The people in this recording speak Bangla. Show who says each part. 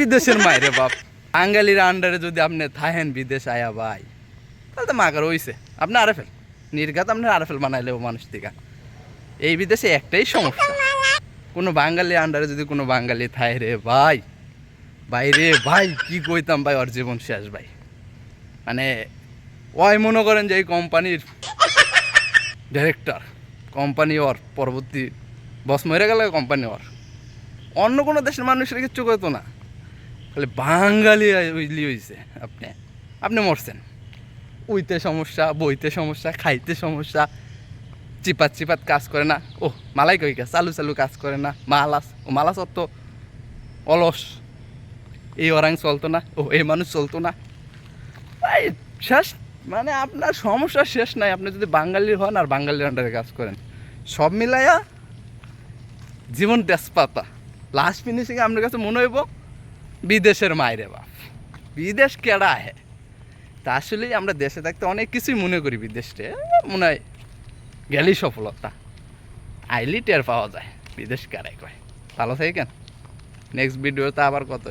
Speaker 1: বিদেশের মায়েরে বাপ। আঙ্গালির আন্ডারে যদি আপনি থাহেন বিদেশ আয়া ভাই, তাহলে তো মাগার হইছে। আপনি আরএফএল নির্ঘাত আপনি আরএফএল বানাইলেও মানুষ থেকে এই বিদেশে একটাই সমস্যা। কোনো বাঙালি আন্ডারে যদি কোনো বাঙালি থায় রে ভাই ভাই রে ভাই, কি কইতাম ভাই ওর জীবন শেষ ভাই। মানে ওই মনে করেন যে এই কোম্পানির ডিরেক্টর কোম্পানি ওর পরবর্তী বস মরে গেলে কোম্পানি ওর। অন্য কোনো দেশের মানুষের কিচ্ছু করতো না। খালি বাঙালি উইলি হয়েছে আপনি। আপনি মরছেন। উইতে সমস্যা, বইতে সমস্যা, খাইতে সমস্যা, চিপাত চিপাত কাজ করে না। ও মালাই কই কাজ চালু চালু কাজ করে না। মালাস ও মালাস অত। অলস। এই অরাং চলতো না ও এই মানুষ চলতো না। শেষ মানে আপনার সমস্যা শেষ নাই। আপনি যদি বাঙালি হন আর বাঙালির আন্ডারে কাজ করেন। সব মিলাইয়া জীবন তেজপাতা। লাস্ট ফিনিশিং আপনার কাছে মনে হইব বিদেশের মায়েরে বাপ। বিদেশ কেডা হে? তা আসলেই আমরা দেশে থাকতে অনেক কিছুই মনে করি বিদেশে। মনে হয় গেলেই সফলতা। আইলি টের পাওয়া যায়। বিদেশ কেডাই কয়? ভালো থাকেন। নেক্সট ভিডিওতে আবার কত